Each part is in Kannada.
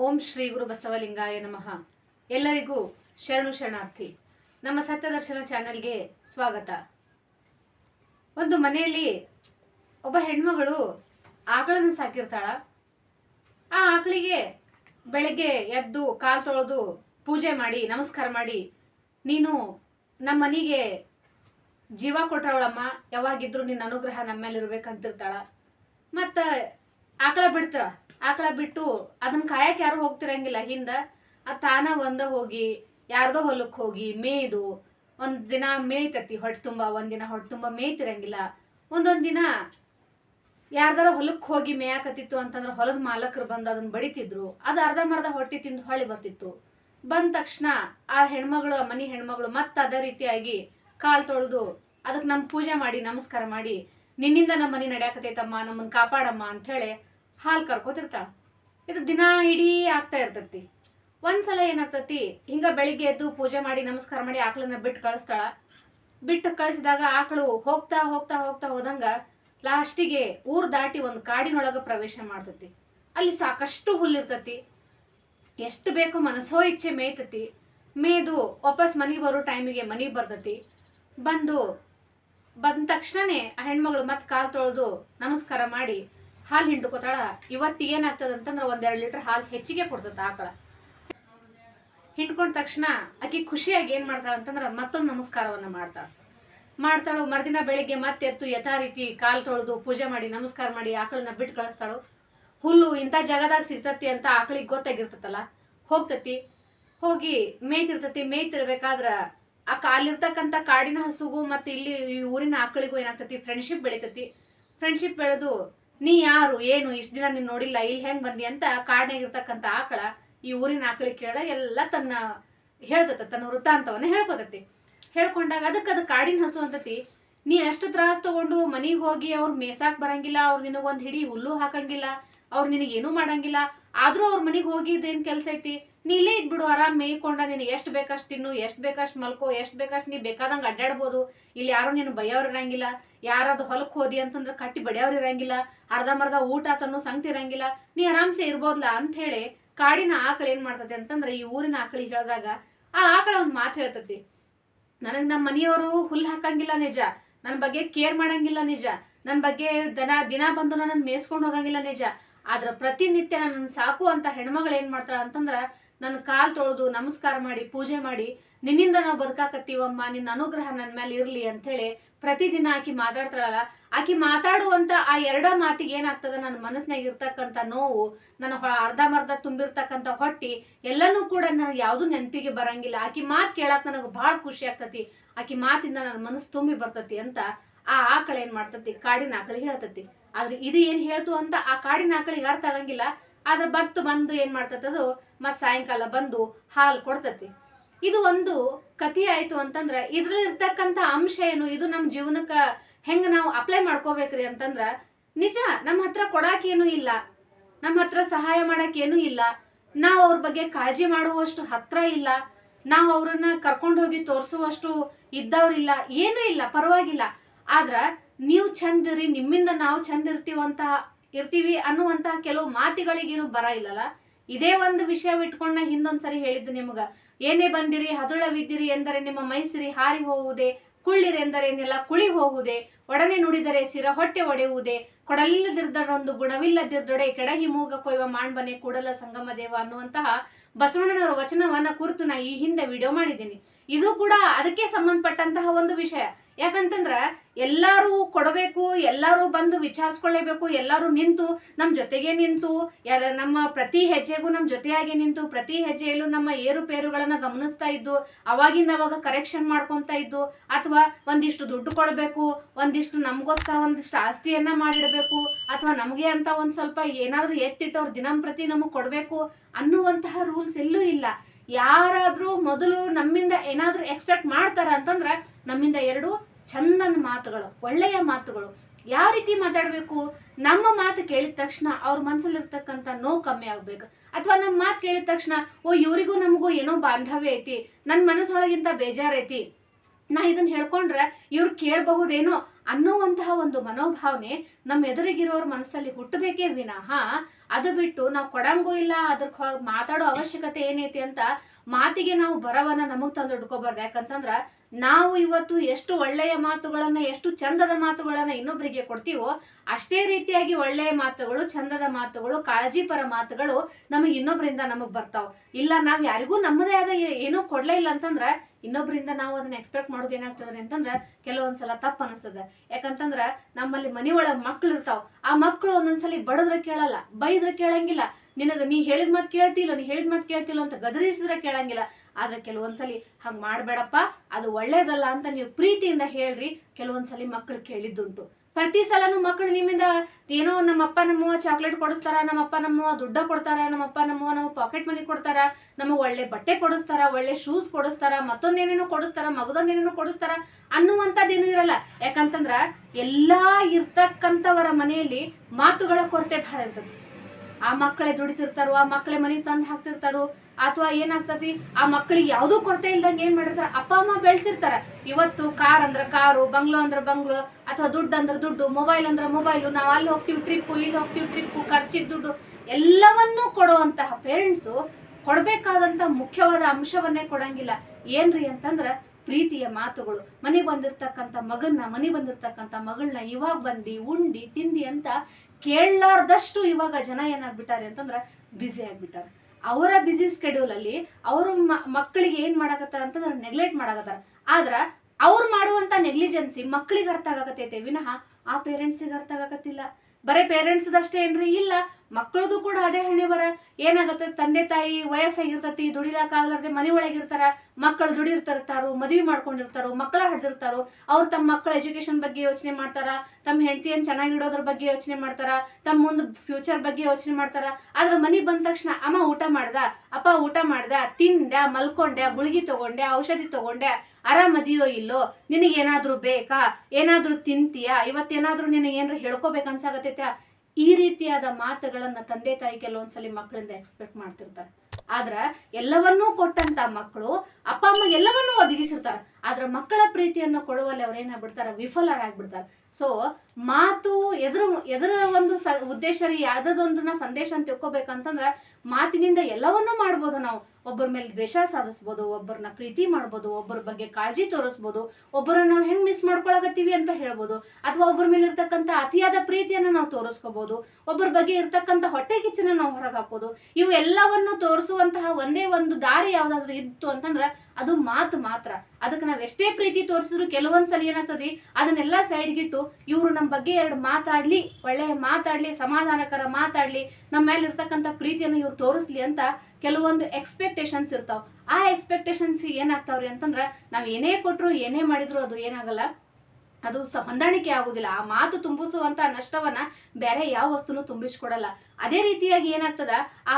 ಓಂ ಶ್ರೀ ಗುರು ಬಸವಲಿಂಗಾಯ ನಮಃ. ಎಲ್ಲರಿಗೂ ಶರಣು ಶರಣಾರ್ಥಿ. ನಮ್ಮ ಸತ್ಯದರ್ಶನ ಚಾನೆಲ್ಗೆ ಸ್ವಾಗತ. ಒಂದು ಮನೆಯಲ್ಲಿ ಒಬ್ಬ ಹೆಣ್ಮಗಳು ಆಕಳನ್ನು ಸಾಕಿರ್ತಾಳ. ಆ ಆಕಳಿಗೆ ಬೆಳಗ್ಗೆ ಎದ್ದು ಕಾಲು ತೊಳೆದು ಪೂಜೆ ಮಾಡಿ, ನಮಸ್ಕಾರ ಮಾಡಿ, ನೀನು ನಮ್ಮ ಮನೆಗೆ ಜೀವ ಕೊಟ್ಟವಳಮ್ಮ ಯಾವಾಗಿದ್ರು ನಿನ್ನ ಅನುಗ್ರಹ ನಮ್ಮ ಮೇಲೆ ಇರ್ಬೇಕಂತಿರ್ತಾಳ ಮತ್ತು ಆಕಳ ಬಿಡ್ತಾರ ಆಕಳ ಬಿಟ್ಟು ಅದನ್ನ ಕಾಯಕ್ಕೆ ಯಾರು ಹೋಗ್ತಿರಂಗಿಲ್ಲ. ಹಿಂದ ಆ ತಾನ ಒಂದ ಹೋಗಿ, ಯಾರ್ದೋ ಹೊಲಕ್ಕೆ ಹೋಗಿ ಮೇಯ್ದು, ಒಂದ್ ದಿನ ಮೇಯ್ತತಿ, ಹೊಟ್ಟೆ ತುಂಬ ಒಂದಿನ ಹೊಟ್ಟೆ ತುಂಬ ಮೇಯ್ತಿರಂಗಿಲ್ಲ. ಒಂದೊಂದ್ ದಿನ ಯಾರ್ದಾರ ಹೊಲಕ್ಕೆ ಹೋಗಿ ಮೇಯಾಕತ್ತಿತ್ತು ಅಂತಂದ್ರೆ ಹೊಲದ ಮಾಲಕರು ಬಂದು ಅದನ್ನ ಬಡಿತಿದ್ರು. ಅದು ಮರ್ಧ ಹೊಟ್ಟೆ ತಿಂದು ಹೊಳಿ ಬರ್ತಿತ್ತು. ಬಂದ ತಕ್ಷಣ ಆ ಹೆಣ್ಮಗಳು ಮನಿ ಹೆಣ್ಮಗಳು ಮತ್ತೆ ಅದೇ ರೀತಿಯಾಗಿ ಕಾಲ್ ತೊಳೆದು ಅದಕ್ಕೆ ನಮ್ಮ ಪೂಜೆ ಮಾಡಿ, ನಮಸ್ಕಾರ ಮಾಡಿ ನಿನ್ನಿಂದ ನಮ್ಮ ಮನೆ ನಡೆಯಾಕತೈತಮ್ಮ ನಮ್ಮನ್ನ ಕಾಪಾಡಮ್ಮ ಅಂಥೇಳಿ ಹಾಲು ಕರ್ಕೋತಿರ್ತಾಳ. ಇದು ದಿನ ಇಡೀ ಆಗ್ತಾ ಇರ್ತೈತಿ. ಒಂದ್ಸಲ ಏನಾಗ್ತತಿ, ಹಿಂಗ ಬೆಳಿಗ್ಗೆ ಎದ್ದು ಪೂಜೆ ಮಾಡಿ ನಮಸ್ಕಾರ ಮಾಡಿ ಆಕಳನ್ನ ಬಿಟ್ಟು ಕಳಿಸ್ತಾಳ. ಬಿಟ್ಟು ಕಳಿಸಿದಾಗ ಆಕಳು ಹೋಗ್ತಾ ಹೋಗ್ತಾ ಹೋಗ್ತಾ ಹೋದಂಗ ಲಾಸ್ಟಿಗೆ ಊರ್ ದಾಟಿ ಒಂದು ಕಾಡಿನೊಳಗ ಪ್ರವೇಶ ಮಾಡ್ತತಿ. ಅಲ್ಲಿ ಸಾಕಷ್ಟು ಹುಲ್ಲಿರ್ತತಿ. ಎಷ್ಟು ಬೇಕೋ ಮನಸ್ಸೋ ಇಚ್ಛೆ ಮೇಯ್ತತಿ. ಮೇಯ್ದು ವಾಪಸ್ ಮನೆಗೆ ಬರೋ ಟೈಮಿಗೆ ಮನೆಗೆ ಬರ್ತತಿ. ಬಂದು ಬಂದ ತಕ್ಷಣನೇ ಆ ಹೆಣ್ಮಗಳು ಮತ್ತೆ ಕಾಲು ತೊಳೆದು ನಮಸ್ಕಾರ ಮಾಡಿ ಹಾಲು ಹಿಂಡ್ಕೋತಾಳ. ಇವತ್ತಿಗೆ ಏನಾಗ್ತದ ಅಂತಂದ್ರೆ ಒಂದೆರಡು ಲೀಟರ್ ಹಾಲು ಹೆಚ್ಚಿಗೆ ಕೊಡ್ತದೆ ಆಕಳ ಹಿಂಡ್ಕೊಂಡ ತಕ್ಷಣ ಆಕೆ ಖುಷಿಯಾಗಿ ಏನು ಮಾಡ್ತಾಳೆ ಅಂತಂದ್ರೆ ಮತ್ತೊಂದು ನಮಸ್ಕಾರವನ್ನ ಮಾಡ್ತಾಳೆ. ಮಾಡ್ತಾಳು, ಮರುದಿನ ಬೆಳಿಗ್ಗೆ ಮತ್ತೆ ಎತ್ತು ಯಥಾ ರೀತಿ ಕಾಲು ತೊಳೆದು ಪೂಜೆ ಮಾಡಿ, ನಮಸ್ಕಾರ ಮಾಡಿ ಆಕಳನ್ನ ಬಿಟ್ಟು ಕಳಿಸ್ತಾಳು. ಹುಲ್ಲು ಇಂಥ ಜಾಗದಾಗ ಸಿಗ್ತತಿ ಅಂತ ಆಕಳಿಗೆ ಗೊತ್ತಾಗಿರ್ತತಲ್ಲ. ಹೋಗ್ತತಿ. ಹೋಗಿ ಮೇಯ್ತಿರ್ತತಿ, ಮೇಯ್ತಿರ್ಬೇಕಾದ್ರ ಆ ಕಾಲಿರ್ತಕ್ಕಂಥ ಕಾಡಿನ ಹಸುಗೂ ಮತ್ತೆ ಇಲ್ಲಿ ಈ ಊರಿನ ಆಕಳಿಗೂ ಏನಾಗ್ತತಿ? ಫ್ರೆಂಡ್ಶಿಪ್ ಬೆಳಿತತಿ. ಫ್ರೆಂಡ್ಶಿಪ್ ಬೆಳೆದು, ನೀ ಯಾರು? ಏನು? ಇಷ್ಟ ದಿನ ನೀನು ನೋಡಿಲ್ಲ? ಇಲ್ಲಿ ಹೆಂಗ್ ಬಂದಿ? ಅಂತ ಕಾಡಿನಾಗಿರ್ತಕ್ಕಂಥ ಆಕಳ ಈ ಊರಿನ ಆಕಳಿಗೆ ಕೇಳಿದಾಗ ಎಲ್ಲ ತನ್ನ ಹೇಳ್ತತ, ತನ್ನ ವೃತ್ತಾಂತವನ್ನ ಹೇಳ್ಕೊತತಿ. ಹೇಳ್ಕೊಂಡಾಗ ಅದಕ್ಕೆ ಅದು ಕಾಡಿನ ಹಸು ಅಂತತಿ. ನೀ ಅಷ್ಟು ತ್ರಾಸ ತಗೊಂಡು ಮನೆಗೆ ಹೋಗಿ ಅವ್ರು ಮೇಸಾಕ್ ಬರಂಗಿಲ್ಲ, ಅವ್ರು ನಿನಗೊಂದು ಹಿಡಿ ಹುಲ್ಲು ಹಾಕಂಗಿಲ್ಲ, ಅವ್ರು ನಿನಗೇನು ಮಾಡಂಗಿಲ್ಲ. ಆದರೂ ಅವ್ರ ಮನೆಗೆ ಹೋಗಿ ಇದೇನು ಕೆಲಸ ಐತಿ? ನೀ ಇಲ್ಲೇ ಇದ್ಬಿಡು ಆರಾಮ್ ಮೇಯ್ಕೊಂಡ, ನೀನು ಎಷ್ಟು ಬೇಕಷ್ಟು ತಿನ್ನು, ಎಷ್ಟು ಬೇಕಷ್ಟು ಮಲ್ಕೋ, ಎಷ್ಟು ಬೇಕಷ್ಟು ನೀ ಬೇಕಾದಂಗೆ ಅಡ್ಡಾಡ್ಬೋದು ಇಲ್ಲಿ ಯಾರು ನೀನು ಬೈಯವ್ರು ಇರಂಗಿಲ್ಲ. ಯಾರಾದ್ರು ಹೊಲಕ್ಕೆ ಹೋದಿ ಅಂತಂದ್ರೆ ಕಟ್ಟಿ ಬಡಿಯವ್ರು ಇರಂಗಿಲ್ಲ. ಅರ್ಧಂಬರ್ಧ ಊಟ ತನ್ನೋ ಸಂಗತಿ ಇರಂಗಿಲ್ಲ. ನೀ ಆರಾಮ್ಸೆ ಇರ್ಬೋದ್ಲ ಅಂತ ಹೇಳಿ ಕಾಡಿನ ಆಕಳು ಏನ್ ಮಾಡ್ತದೆ ಅಂತಂದ್ರೆ ಈ ಊರಿನ ಆಕಳಿಗೆ ಹೇಳಿದಾಗ ಆ ಆಕಳ ಒಂದು ಮಾತು ಹೇಳ್ತತಿ. ನನಗೆ ನಮ್ಮ ಮನೆಯವರು ಹುಲ್ ಹಾಕಂಗಿಲ್ಲ ನಿಜ. ನನ್ನ ಬಗ್ಗೆ ಕೇರ್ ಮಾಡಂಗಿಲ್ಲ ನಿಜ. ನನ್ನ ಬಗ್ಗೆ ದನ, ದಿನ ಬಂದು ನನ್ನ ಮೇಯಿಸ್ಕೊಂಡು ಹೋಗಂಗಿಲ್ಲ ನಿಜ. ಆದ್ರೆ ಪ್ರತಿನಿತ್ಯ ನನ್ನ ಸಾಕು ಅಂತ ಹೆಣ್ಮಗಳು ಏನ್ ಮಾಡ್ತಾಳ ಅಂತಂದ್ರ ನನ್ನ ಕಾಲ್ ತೊಳೆದು ನಮಸ್ಕಾರ ಮಾಡಿ, ಪೂಜೆ ಮಾಡಿ, ನಿನ್ನಿಂದ ನಾವು ಬದುಕಾಕತ್ತೀವಮ್ಮ, ನಿನ್ನ ಅನುಗ್ರಹ ನನ್ನ ಮೇಲೆ ಇರ್ಲಿ ಅಂತೇಳಿ ಪ್ರತಿದಿನ ಆಕಿ ಮಾತಾಡ್ತಾಳಲ್ಲ, ಆಕಿ ಮಾತಾಡುವಂತ ಆ ಎರಡ ಮಾತಿಗೆ ಏನಾಗ್ತದ ನನ್ನ ಮನಸ್ಸಿನಾಗ ಇರ್ತಕ್ಕಂಥ ನೋವು, ನನ್ನ ಹೊ- ಮರ್ಧ ತುಂಬಿರ್ತಕ್ಕಂಥ ಹೊಟ್ಟಿ, ಎಲ್ಲನೂ ಕೂಡ ನನಗೆ ಯಾವ್ದು ನೆನಪಿಗೆ ಬರಂಗಿಲ್ಲ. ಆಕಿ ಮಾತು ಕೇಳಕ್ ನನಗೆ ಬಹಳ ಖುಷಿ ಆಗ್ತತಿ, ಆಕಿ ಮಾತಿಂದ ನನ್ನ ಮನಸ್ಸು ತುಂಬಿ ಬರ್ತತಿ ಅಂತ ಆ ಆಕಳ ಏನ್ ಮಾಡ್ತತಿ, ಕಾಡಿನ ಆಕಳಿಗೆ ಹೇಳ್ತತಿ. ಆದ್ರೆ ಇದು ಏನ್ ಹೇಳ್ತು ಅಂತ ಆ ಕಾಡಿನ ಆಕಳಿಗೆ ಅರ್ಥ ಆಗಂಗಿಲ್ಲ, ಆದ್ರೆ ಬತ್ತು ಬಂದು ಏನ್ ಮಾಡ್ತತಿ ಅದು ಮತ್ ಸಾಯಂಕಾಲ ಬಂದು ಹಾಲು ಕೊಡ್ತತಿ. ಇದು ಒಂದು ಕಥೆ ಆಯ್ತು ಅಂತಂದ್ರೆ ಇದರಲ್ಲಿ ಇರ್ತಕ್ಕಂಥ ಅಂಶ ಏನು? ಇದು ನಮ್ಮ ಜೀವನಕ್ಕೆ ಹೆಂಗೆ ನಾವು ಅಪ್ಲೈ ಮಾಡ್ಕೋಬೇಕ್ರಿ ಅಂತಂದ್ರ ನಿಜ ನಮ್ಮ ಹತ್ರ ಕೊಡಾಕೇನು ಇಲ್ಲ. ನಮ್ಮ ಹತ್ರ ಸಹಾಯ ಮಾಡಕ್ ಇಲ್ಲ. ನಾವು ಅವ್ರ ಬಗ್ಗೆ ಕಾಳಜಿ ಮಾಡುವಷ್ಟು ಹತ್ರ ಇಲ್ಲ. ನಾವು ಅವ್ರನ್ನ ಕರ್ಕೊಂಡು ಹೋಗಿ ತೋರಿಸುವಷ್ಟು ಇದ್ದವ್ರಿಲ್ಲ ಏನೂ ಇಲ್ಲ, ಪರವಾಗಿಲ್ಲ. ಆದ್ರ ನೀವು ಚಂದಿರಿ ನಿಮ್ಮಿಂದ ನಾವು ಚಂದ ಇರ್ತೀವಂತ ಇರ್ತೀವಿ ಅನ್ನುವಂತಹ ಕೆಲವು ಮಾತುಗಳಿಗೇನು ಬರ ಇಲ್ಲಲ್ಲ? ಇದೇ ಒಂದು ವಿಷಯ ಇಟ್ಕೊಂಡ್ ನಾ ಹಿಂದೊಂದ್ಸರಿ ಹೇಳಿದ್ದು ನಿಮಗ. ಏನೇ ಬಂದಿರಿ ಹದುಳವಿದ್ದಿರಿ ಎಂದರೆ ನಿಮ್ಮ ಮೈಸಿರಿ ಹಾರಿ ಹೋಗುವುದೇ ಕುಳ್ಳಿರಿ ನೆಲ ಕುಳಿ ಹೋಗುವುದೇ ಒಡನೆ ನುಡಿದರೆ ಸಿರ ಹೊಟ್ಟೆ ಒಡೆಯುವುದೇ ಕೊಡಲಿಲ್ಲದಿರ್ದರೊಂದು ಗುಣವಿಲ್ಲದಿರ್ದೊಡೆ ಕೆಡಹಿ ಮೂಗ ಕೊಯ್ವ ಮಾಣ್ಬನೆ ಕೂಡಲ ಸಂಗಮ ದೇವ ಅನ್ನುವಂತಹ ಬಸವಣ್ಣನವರ ವಚನವನ್ನ ಕುರಿತು ನಾ ಈ ಹಿಂದೆ ವಿಡಿಯೋ ಮಾಡಿದ್ದೀನಿ. ಇದು ಕೂಡ ಅದಕ್ಕೆ ಸಂಬಂಧಪಟ್ಟಂತಹ ಒಂದು ವಿಷಯ. ಯಾಕಂತಂದ್ರ ಎಲ್ಲಾರು ಕೊಡಬೇಕು, ಎಲ್ಲಾರು ಬಂದು ವಿಚಾರಿಸ್ಕೊಳ್ಳೇಬೇಕು ಎಲ್ಲಾರು ನಿಂತು ನಮ್ಮ ಜೊತೆಗೆ ನಿಂತು, ಯಾರ ನಮ್ಮ ಪ್ರತಿ ಹೆಜ್ಜೆಗೂ ನಮ್ಮ ಜೊತೆಯಾಗಿ ನಿಂತು, ಪ್ರತಿ ಹೆಜ್ಜೆಯಲ್ಲೂ ನಮ್ಮ ಏರುಪೇರುಗಳನ್ನ ಗಮನಿಸ್ತಾ ಇದ್ದು, ಅವಾಗಿಂದ ಅವಾಗ ಕರೆಕ್ಷನ್ ಮಾಡ್ಕೊತಾ ಇದ್ದು, ಅಥವಾ ಒಂದಿಷ್ಟು ದುಡ್ಡು ಕೊಡಬೇಕು, ಒಂದಿಷ್ಟು ನಮಗೋಸ್ಕರ ಒಂದಿಷ್ಟು ಆಸ್ತಿಯನ್ನ ಮಾಡಿಡಬೇಕು, ಅಥವಾ ನಮಗೆ ಅಂತ ಒಂದ್ ಸ್ವಲ್ಪ ಏನಾದ್ರೂ ಎತ್ತಿಟ್ಟವ್ರು ದಿನಂಪ್ರತಿ ನಮಗೆ ಕೊಡಬೇಕು ಅನ್ನುವಂತಹ ರೂಲ್ಸ್ ಎಲ್ಲೂ ಇಲ್ಲ. ಯಾರಾದ್ರೂ ಮೊದಲು ನಮ್ಮಿಂದ ಏನಾದರೂ ಎಕ್ಸ್ಪೆಕ್ಟ್ ಮಾಡ್ತಾರ ಅಂತಂದ್ರೆ ನಮ್ಮಿಂದ ಎರಡು ಚಂದನ ಮಾತುಗಳು, ಒಳ್ಳೆಯ ಮಾತುಗಳು. ಯಾವ ರೀತಿ ಮಾತಾಡಬೇಕು? ನಮ್ಮ ಮಾತು ಕೇಳಿದ ತಕ್ಷಣ ಅವ್ರ ಮನಸ್ಸಲ್ಲಿರ್ತಕ್ಕಂಥ ನೋವು ಕಮ್ಮಿ ಆಗ್ಬೇಕು. ಅಥವಾ ನಮ್ಮ ಮಾತು ಕೇಳಿದ ತಕ್ಷಣ, ಓ, ಇವರಿಗೂ ನಮಗೂ ಏನೋ ಬಾಂಧವ್ಯ ಐತಿ ನನ್ನ ಮನಸ್ಸೊಳಗಿಂತ ಬೇಜಾರೈತಿ. ನಾ ಇದನ್ನ ಹೇಳ್ಕೊಂಡ್ರೆ ಇವ್ರು ಕೇಳಬಹುದೇನೋ ಅನ್ನುವಂತಹ ಒಂದು ಮನೋಭಾವನೆ ನಮ್ಮ ಎದುರಿಗಿರೋರ ಮನಸ್ಸಲ್ಲಿ ಹುಟ್ಟಬೇಕೇ ವಿನಃ ಅದು ಬಿಟ್ಟು ನಾವು ಕೊಡಂಗೂ ಇಲ್ಲ ಅದ್ರ ಮಾತಾಡೋ ಅವಶ್ಯಕತೆ ಏನೈತಿ ಅಂತ ಮಾತಿಗೆ ನಾವು ಬರವನ್ನ ನಮಗ್ ತಂದು ಹಿಡ್ಕೋಬಾರ್ದು. ಯಾಕಂತಂದ್ರ ನಾವು ಇವತ್ತು ಎಷ್ಟು ಒಳ್ಳೆಯ ಮಾತುಗಳನ್ನ, ಎಷ್ಟು ಚಂದದ ಮಾತುಗಳನ್ನ ಇನ್ನೊಬ್ಬರಿಗೆ ಕೊಡ್ತೀವೋ ಅಷ್ಟೇ ರೀತಿಯಾಗಿ ಒಳ್ಳೆಯ ಮಾತುಗಳು, ಚಂದದ ಮಾತುಗಳು, ಕಾಳಜಿಪರ ಮಾತುಗಳು ನಮಗೆ ಇನ್ನೊಬ್ಬರಿಂದ ನಮಗ್ ಬರ್ತಾವ. ಇಲ್ಲ, ನಾವ್ ಯಾರಿಗೂ ನಮ್ಮದೇ ಆದ ಏನೂ ಕೊಡ್ಲೇ ಇಲ್ಲ ಅಂತಂದ್ರ ಇನ್ನೊಬ್ಬರಿಂದ ನಾವು ಅದನ್ನ ಎಕ್ಸ್ಪೆಕ್ಟ್ ಮಾಡೋದು ಏನಾಗ್ತದ್ರಿ ಅಂತಂದ್ರೆ ಕೆಲವೊಂದ್ಸಲ ತಪ್ಪು ಅನಿಸ್ತದೆ. ಯಾಕಂತಂದ್ರೆ ನಮ್ಮಲ್ಲಿ ಮನಿ ಒಳಗ್ ಮಕ್ಳು ಇರ್ತಾವ. ಆ ಮಕ್ಳು ಒಂದೊಂದ್ಸಲಿ ಬಡದ್ರ ಕೇಳಲ್ಲ, ಬೈದ್ರ ಕೇಳಂಗಿಲ್ಲ. ನಿನಗ ನೀ ಹೇಳಿದ ಮತ್ ಕೇಳ್ತಿಲ್ಲ ನೀ ಹೇಳಿದ ಮಾತು ಕೇಳ್ತಿಲ್ಲ ಅಂತ ಗದರಿಸಿದ್ರೆ ಕೇಳಂಗಿಲ್ಲ. ಆದ್ರೆ ಕೆಲವೊಂದ್ಸಲಿ ಹಂಗ್ ಮಾಡ್ಬೇಡಪ್ಪ, ಅದು ಒಳ್ಳೇದಲ್ಲ ಅಂತ ನೀವು ಪ್ರೀತಿಯಿಂದ ಹೇಳ್ರಿ, ಕೆಲವೊಂದ್ಸಲಿ ಮಕ್ಳು ಕೇಳಿದ್ದುಂಟು. ಪ್ರತಿ ಸಲನು ಮಕ್ಳು ನಿಮ್ಮಿಂದ ಏನೋ ನಮ್ಮಪ್ಪ, ನಮ್ಮವ್ವ ಚಾಕ್ಲೇಟ್ ಕೊಡಿಸ್ತಾರ, ನಮ್ಮಪ್ಪ, ನಮ್ಮವ್ವ ದುಡ್ಡ ಕೊಡ್ತಾರ, ನಮ್ಮಪ್ಪ, ನಮ್ಮವ್ವ ನಾವು ಪಾಕೆಟ್ ಮನಿ ಕೊಡ್ತಾರ, ನಮಗೆ ಒಳ್ಳೆ ಬಟ್ಟೆ ಕೊಡಿಸ್ತಾರ, ಒಳ್ಳೆ ಶೂಸ್ ಕೊಡಿಸ್ತಾರ ಮತ್ತೊಂದೇನೇನೋ ಕೊಡಿಸ್ತಾರ ಮಗದೊಂದೇನೇನೋ ಕೊಡಿಸ್ತಾರ ಅನ್ನುವಂಥದ್ದೇನು ಇರಲ್ಲ. ಯಾಕಂತಂದ್ರ ಎಲ್ಲಾ ಇರ್ತಕ್ಕಂಥವರ ಮನೆಯಲ್ಲಿ ಮಾತುಗಳ ಕೊರತೆ ಬಹಳ ಇರ್ತದೆ. ಆ ಮಕ್ಕಳೇ ದುಡಿತಿರ್ತಾರೋ, ಆ ಮಕ್ಕಳೇ ಮನೆಗೆ ತಂದು ಹಾಕ್ತಿರ್ತಾರೋ ಅಥವಾ ಏನಾಗ್ತತಿ ಆ ಮಕ್ಕಳಿಗೆ ಯಾವುದೂ ಕೊರತೆ ಇಲ್ದಂಗೆ ಏನ್ ಮಾಡಿರ್ತಾರೆ? ಅಪ್ಪ, ಅಮ್ಮ ಬೆಳೆಸಿರ್ತಾರ. ಇವತ್ತು ಕಾರ್ ಅಂದ್ರೆ ಕಾರು, ಬಂಗ್ಲೋ ಅಂದ್ರೆ ಬಂಗ್ಲೋ, ಅಥವಾ ದುಡ್ಡು ಅಂದ್ರೆ ದುಡ್ಡು, ಮೊಬೈಲ್ ಅಂದ್ರೆ ಮೊಬೈಲು, ನಾವು ಅಲ್ಲಿ ಹೋಗ್ತೀವಿ ಟ್ರಿಪ್ಪು ಇಲ್ಲಿ ಹೋಗ್ತೀವಿ ಟ್ರಿಪ್ಪು ಖರ್ಚಿದ ದುಡ್ಡು, ಎಲ್ಲವನ್ನೂ ಕೊಡುವಂತಹ ಪೇರೆಂಟ್ಸು ಕೊಡ್ಬೇಕಾದಂತ ಮುಖ್ಯವಾದ ಅಂಶವನ್ನೇ ಕೊಡಂಗಿಲ್ಲ. ಏನ್ರಿ ಅಂತಂದ್ರೆ ಪ್ರೀತಿಯ ಮಾತುಗಳು. ಮನೆಗೆ ಬಂದಿರ್ತಕ್ಕಂಥ ಮಗನ್ನ ಮನೆ ಬಂದಿರ್ತಕ್ಕಂಥ ಮಗಳನ್ನ ಇವಾಗ ಬಂದಿ ಉಂಡಿ ತಿಂದಿ ಅಂತ ಕೇಳಲಾರ್ದಷ್ಟು ಇವಾಗ ಜನ ಏನಾಗ್ಬಿಟ್ಟಾರೆ ಅಂತಂದ್ರೆ ಬ್ಯುಸಿ ಆಗ್ಬಿಟ್ಟಾರೆ. ಅವರ ಬ್ಯುಸಿ ಸ್ಕೆಡ್ಯೂಲ್ ಅಲ್ಲಿ ಅವರು ಮಕ್ಕಳಿಗೆ ಏನು ಮಾಡಕತ್ತಾರ ಅಂತಂದ್ರೆ ನೆಗ್ಲೆಕ್ಟ್ ಮಾಡಕತ್ತಾರ. ಆದ್ರೆ ಅವ್ರು ಮಾಡುವಂತ ನೆಗ್ಲಿಜೆನ್ಸಿ ಮಕ್ಕಳಿಗೆ ಅರ್ಥ ಆಗಕತ್ತೈತೆ. ವಿನಃ ಆ ಪೇರೆಂಟ್ಸಿಗೆ ಅರ್ಥ ಆಗಕತ್ತಿಲ್ಲ. ಬರೇ ಪೇರೆಂಟ್ಸ್ ಅಷ್ಟೇ ಏನ್ರಿ ಇಲ್ಲ. ಮಕ್ಕಳದು ಕೂಡ ಅದೇ ಹಣೆ ಬರ ಏನಾಗತ್ತೆ? ತಂದೆ ತಾಯಿ ವಯಸ್ಸಾಗಿರ್ತತಿ ದುಡಿಲಾಕ ಆಗ್ಲಾರ್ದೆ ಮನೆ ಒಳಗಿರ್ತಾರ, ಮಕ್ಕಳು ದುಡಿರ್ತಿರ್ತಾರೋ ಮದುವೆ ಮಾಡ್ಕೊಂಡಿರ್ತಾರೋ, ಮಕ್ಕಳ ಹಡ್ದಿರ್ತಾರೋ, ಅವ್ರು ತಮ್ಮ ಮಕ್ಕಳ ಎಜುಕೇಶನ್ ಬಗ್ಗೆ ಯೋಚನೆ ಮಾಡ್ತಾರ, ತಮ್ಮ ಹೆಂಡತಿಯನ್ನು ಚೆನ್ನಾಗಿಡೋದ್ರ ಬಗ್ಗೆ ಯೋಚನೆ ಮಾಡ್ತಾರ, ತಮ್ಮ ಮುಂದೆ ಫ್ಯೂಚರ್ ಬಗ್ಗೆ ಯೋಚನೆ ಮಾಡ್ತಾರ. ಆದ್ರೆ ಮನೆಗೆ ಬಂದ ತಕ್ಷಣ ಅಮ್ಮ ಊಟ ಮಾಡ್ದ, ಅಪ್ಪ ಊಟ ಮಾಡ್ದ, ತಿಂದ, ಮಲ್ಕೊಂಡೆ, ಗುಳಿಗೆ ತಗೊಂಡೆ, ಔಷಧಿ ತಗೊಂಡೆ, ಆರಾಮದಿಯೋ ಇಲ್ಲೋ, ನಿನಗೇನಾದ್ರೂ ಬೇಕಾ? ಏನಾದ್ರೂ ತಿಂತೀಯಾ? ಇವತ್ತೇನಾದ್ರೂ ನಿನಗೆ ಏನರ ಹೇಳ್ಕೊಬೇಕು ಅನ್ಸಾಗತ್ತೈತಾ ಈ ರೀತಿಯಾದ ಮಾತುಗಳನ್ನ ತಂದೆ ತಾಯಿ ಕೆಲವೊಂದ್ಸಲಿ ಮಕ್ಕಳಿಂದ ಎಕ್ಸ್ಪೆಕ್ಟ್ ಮಾಡ್ತಿರ್ತಾರೆ. ಆದ್ರ ಎಲ್ಲವನ್ನೂ ಕೊಟ್ಟಂತ ಮಕ್ಕಳು ಅಪ್ಪ, ಅಮ್ಮ ಎಲ್ಲವನ್ನೂ ಒದಗಿಸಿರ್ತಾರ. ಆದ್ರ ಮಕ್ಕಳ ಪ್ರೀತಿಯನ್ನು ಕೊಡುವಲ್ಲಿ ಅವ್ರು ಏನಾಗ್ಬಿಡ್ತಾರ ವಿಫಲರಾಗ್ಬಿಡ್ತಾರೆ. ಸೊ ಮಾತು ಎದುರು, ಎದುರ ಒಂದು ಸ, ಉದ್ದೇಶ ರೀ ಯಾವ್ದದೊಂದನ್ನ ಸಂದೇಶ ಅಂತ ತಿಳ್ಕೊಬೇಕಂತಂದ್ರ ಮಾತಿನಿಂದ ಎಲ್ಲವನ್ನೂ ಮಾಡ್ಬೋದು ನಾವು. ಒಬ್ಬರ ಮೇಲೆ ದ್ವೇಷ ಸಾಧಿಸ್ಬೋದು, ಒಬ್ಬರನ್ನ ಪ್ರೀತಿ ಮಾಡ್ಬೋದು, ಒಬ್ಬರ ಬಗ್ಗೆ ಕಾಳಜಿ ತೋರಿಸ್ಬೋದು, ಒಬ್ಬರನ್ನ ನಾವು ಹೆಂಗ್ ಮಿಸ್ ಮಾಡ್ಕೊಳಕತ್ತೀವಿ ಅಂತ ಹೇಳ್ಬೋದು, ಅಥವಾ ಒಬ್ಬರ ಮೇಲೆ ಇರ್ತಕ್ಕಂಥ ಅತಿಯಾದ ಪ್ರೀತಿಯನ್ನ ನಾವು ತೋರಿಸ್ಕೋಬಹುದು ಒಬ್ಬರ ಬಗ್ಗೆ ಇರ್ತಕ್ಕಂಥ ಹೊಟ್ಟೆ ಕಿಚ್ಚನ್ನ ನಾವು ಹೊರಗೆ ಹಾಕೋದು ಇವು ಎಲ್ಲವನ್ನು ತೋರಿಸುವಂತಹ ಒಂದೇ ಒಂದು ದಾರಿ ಯಾವ್ದಾದ್ರು ಇತ್ತು ಅಂತಂದ್ರ ಅದು ಮಾತು ಮಾತ್ರ. ಅದಕ್ಕೆ ನಾವು ಎಷ್ಟೇ ಪ್ರೀತಿ ತೋರಿಸಿದ್ರು ಕೆಲವೊಂದ್ಸಲ ಏನಾಗ್ತದೆ, ಅದನ್ನೆಲ್ಲ ಸೈಡ್ಗಿಟ್ಟು ಇವರು ನಮ್ಮ ಬಗ್ಗೆ ಎರಡು ಮಾತಾಡ್ಲಿ ಒಳ್ಳೆಯ ಮಾತಾಡ್ಲಿ, ಸಮಾಧಾನಕರ ಮಾತಾಡ್ಲಿ ನಮ್ಮ ಮೇಲೆ ಇರ್ತಕ್ಕಂಥ ಪ್ರೀತಿಯನ್ನು ಇವ್ರು ತೋರಿಸ್ಲಿ ಅಂತ ಕೆಲವೊಂದು ಎಕ್ಸ್ಪೆಕ್ಟೇಷನ್ಸ್ ಇರ್ತಾವ. ಆ ಎಕ್ಸ್ಪೆಕ್ಟೇಷನ್ಸ್ ಏನಾಗ್ತಾವ್ರಿ ಅಂತಂದ್ರೆ ನಾವು ಏನೇ ಕೊಟ್ರು ಏನೇ ಮಾಡಿದ್ರು ಅದು ಏನಾಗಲ್ಲ. ಅದು ಸ ಹೊಂದಾಣಿಕೆ ಆಗುದಿಲ್ಲ. ಆ ಮಾತು ತುಂಬಿಸುವಂತ ನಷ್ಟವನ್ನ ಬೇರೆ ಯಾವ ವಸ್ತುನು ತುಂಬಿಸ್ಕೊಡಲ್ಲ. ಅದೇ ರೀತಿಯಾಗಿ ಏನಾಗ್ತದ? ಆ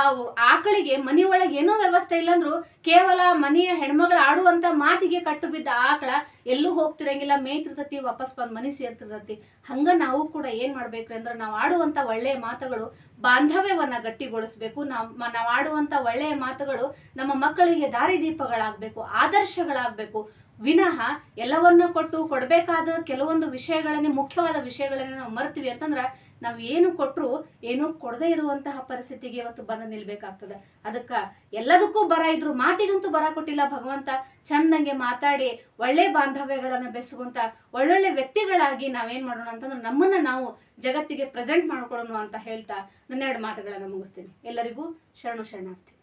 ಆಕಳಿಗೆ ಮನಿ ಒಳಗೆ ಏನೋ ವ್ಯವಸ್ಥೆ ಇಲ್ಲಂದ್ರು ಕೇವಲ ಮನೆಯ ಹೆಣ್ಮಗಳು ಆಡುವಂತ ಮಾತಿಗೆ ಕಟ್ಟು ಬಿದ್ದ ಆಕಳ ಎಲ್ಲೂ ಹೋಗ್ತಿರಂಗಿಲ್ಲ. ಮೇಯ್ತಿರ್ತತಿ ವಾಪಸ್ ಬಂದ್ ಮನೆ ಸೇರ್ತಿರ್ತತಿ ಹಂಗ ನಾವು ಕೂಡ ಏನ್ ಮಾಡ್ಬೇಕ್ರಿ ಅಂದ್ರೆ ನಾವು ಆಡುವಂತ ಒಳ್ಳೆಯ ಮಾತುಗಳು ಬಾಂಧವ್ಯವನ್ನ ಗಟ್ಟಿಗೊಳಿಸ್ಬೇಕು. ನಮ್ಮ ನಾವು ಆಡುವಂತ ಒಳ್ಳೆಯ ಮಾತುಗಳು ನಮ್ಮ ಮಕ್ಕಳಿಗೆ ದಾರಿದೀಪಗಳಾಗ್ಬೇಕು, ಆದರ್ಶಗಳಾಗ್ಬೇಕು. ವಿನಃ ಎಲ್ಲವನ್ನ ಕೊಟ್ಟು ಕೊಡಬೇಕಾದ ಕೆಲವೊಂದು ವಿಷಯಗಳನ್ನೇ, ಮುಖ್ಯವಾದ ವಿಷಯಗಳನ್ನ ನಾವು ಮರ್ತೀವಿ ಅಂತಂದ್ರ ನಾವು ಏನು ಕೊಟ್ಟರು ಏನು ಕೊಡದೇ ಇರುವಂತಹ ಪರಿಸ್ಥಿತಿಗೆ ಇವತ್ತು ಬಂದು ನಿಲ್ಬೇಕಾಗ್ತದೆ. ಅದಕ್ಕ ಎಲ್ಲದಕ್ಕೂ ಬರ ಇದ್ರು, ಮಾತಿಗಂತೂ ಬರ ಕೊಟ್ಟಿಲ್ಲ ಭಗವಂತ, ಚಂದಂಗೆ ಮಾತಾಡಿ ಒಳ್ಳೆ ಬಾಂಧವ್ಯಗಳನ್ನ ಬೆಸಗುವಂತ ಒಳ್ಳೊಳ್ಳೆ ವ್ಯಕ್ತಿಗಳಾಗಿ ನಾವೇನ್ ಮಾಡೋಣ ಅಂತಂದ್ರೆ ನಮ್ಮನ್ನ ನಾವು ಜಗತ್ತಿಗೆ ಪ್ರೆಸೆಂಟ್ ಮಾಡ್ಕೊಳ್ಳೋಣ ಅಂತ ಹೇಳ್ತಾ ನನ್ನೆರಡು ಮಾತುಗಳನ್ನ ಮುಗಿಸ್ತೀನಿ. ಎಲ್ಲರಿಗೂ ಶರಣು ಶರಣಾರ್ಥಿ.